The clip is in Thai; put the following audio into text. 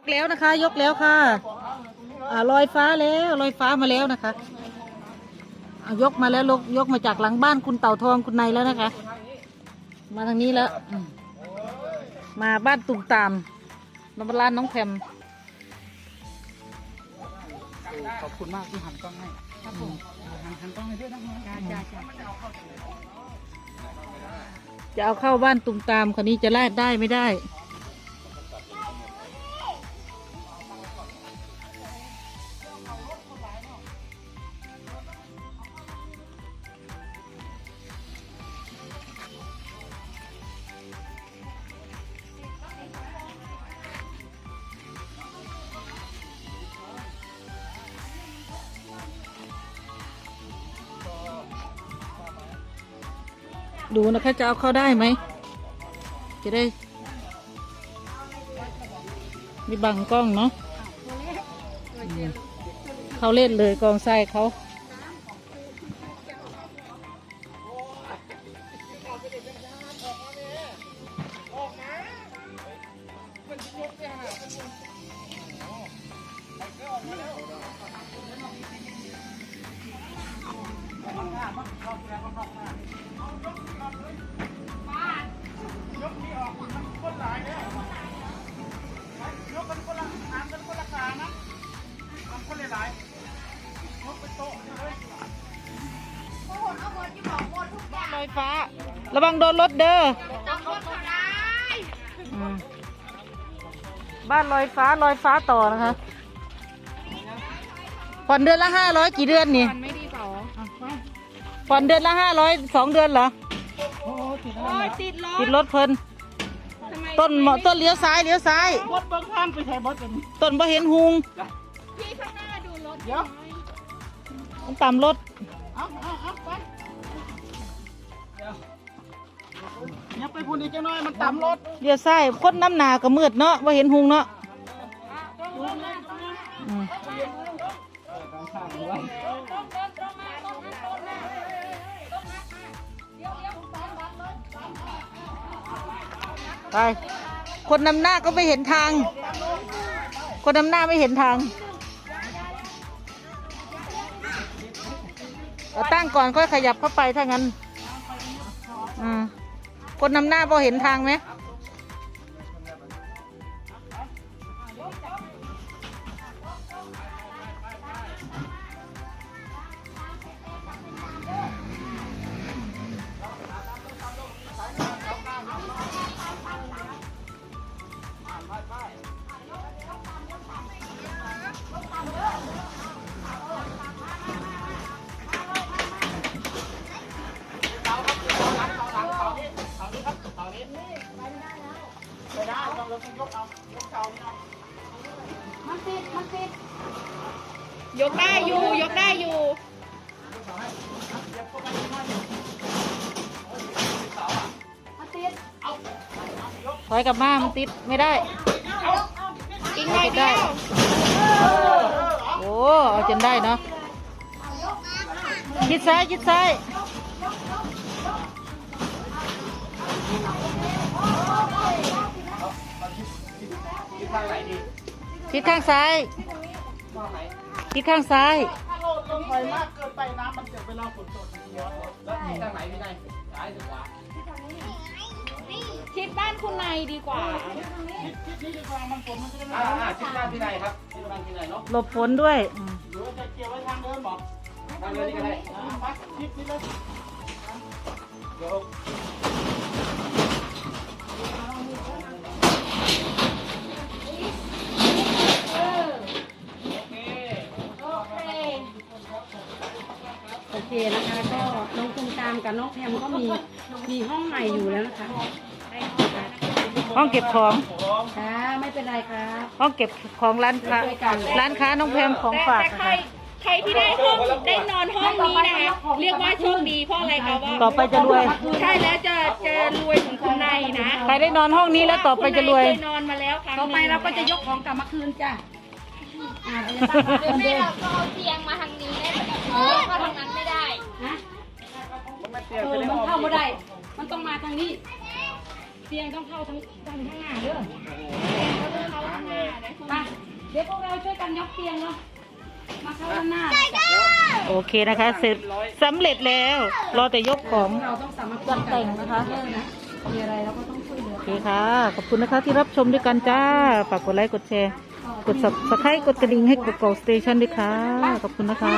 กแล้วนะคะ ยกแล้วค่ะอ่าลอยฟ้าแล้วลอยฟ้ามาแล้วนะคะอ่ายกมาแล้วลกยกมาจากหลังบ้านคุณเต่าทองคุณนายแล้วนะคะ มาทางนี้แล้วอืมมาบ้านตุ่มตามมาบ้านน้องแพมขอบคุณมากที่หันกล้องให้ครับผมหันหันกล้องให้ด้วยนะครับจ้าจ้าจ้าจะเอาเข้าบ้านตุ่มตามคนนี้จะแลดได้ไม่ได้ ดูนะคะจะเอาเข้าได้ไหม จะได้ มีบังกล้องเนาะเขาเล่นเลยกองทรายเขา ฟ้า ระวังโดนรถเด้ออืมบ้านลอยฟ้าลอยฟ้าต่อนะคะผ่อนเดือนละห้าร้อยกี่เดือนนี่ไม่ดีเปล่าผ่อนเดือนละห้าร้อยสองเดือนเหรอโอ้ติดโอ้ยติดล้อติดรถเพิ่นทำไมต้นเหมาะต้นเลี้ยวซ้ายเลี้ยวซ้ายบดเบิ้งข้างไปใช้บดเป็นต้นบ่เห็นหุงพี่ข้างหน้าดูรถเดี๋ยวมันต่ำรถเอาเอาเอาไป เนี่ยไปพูดอีกจังหน่อยมันต่ำรถเลี้ยวซ้ายคนน้ำหนาก็มืดเนาะบ่เห็นหุงเนาะอืมไป คนนำหน้าก็ไม่เห็นทาง คนนำหน้าไม่เห็นทางเอาตั้งก่อนค่อยขยับเข้าไปถ้างั้น อืมคนนำหน้าพอเห็นทางไหม ยกได้อยู่ ยกได้อยู่ถอยกลับมามันติดไม่ได้อีกหน่อยเดียวโอ้เอาจนได้เนาะชิดซ้ายชิดซ้าย ทิศข้างซ้ายทิศข้างซ้าย ถ้าโลดลงไปมากเกินไปน้ำมันจะเวลาฝนตกมันย้อนแล้วทางไหนไม่ได้ซ้ายหรือขวาชิดบ้านคุณนายดีกว่าทิศทิศนี้ดีกว่ามันฝนมันจะได้ไม่อ่าร้อนอ่าทิศด้านที่ไหนครับทิศด้านที่ไหนเนาะหลบฝนด้วยอืมหรือว่าจะเกี่ยวไว้ทางเดิมบอกทางเรือนี่ก็ได้อ่าไปทิศนี้เลยเดี๋ยว โอเคนะคะ ก็น้องตุ้มตามกับน้องแพมก็มีมีห้องใหม่อยู่แล้วนะคะห้องเก็บของค่ะไม่เป็นไรครับห้องเก็บของร้านค้าร้านค้าน้องแพมของแต่ฝากแต่นะใครคะใครที่ได้ห้องได้นอนห้องนี้นะคะเรียกว่าโชคดีเพราะอะไรคะว่าต่อไปจะรวยใช่แล้วจะจะรวยถึงคุณนายนะใครได้นอนห้องนี้แล้วต่อไปจะรวยคุณนายเคยนอนมาแล้วครั้งหต่อนึ่งไปเราก็จะยกของกลับมาคืนจ้ะอ่าเราจะตั้งเหมือนเดิมก็เอาเตียงมาทางนี้ได้ไหมเออเข้าทางนั้นไม่ได้นะเออมันเข้าไม่ได้ มันต้องมาทางนี้ เตียงต้องเข้าทางทางข้างหน้าเด้อเขาทำงานนะคุณป้าเดี๋ยวพวกเราช่วยกันยกเตียงเนาะ มาเข้าด้านหน้า โอเคนะคะ เสร็จสำเร็จแล้ว รอแต่ยกของเราต้องสามัคคีจัดแต่งนะคะเออนะมีอะไรเราก็ต้องช่วยเหลือ โอเคค่ะ ขอบคุณนะคะที่รับชมด้วยกันจ้า ฝากกดไลค์ กดแชร์ กด subscribe กดกระดิ่งให้กดกอกสเตชันด้วยค่ะ ขอบคุณนะคะ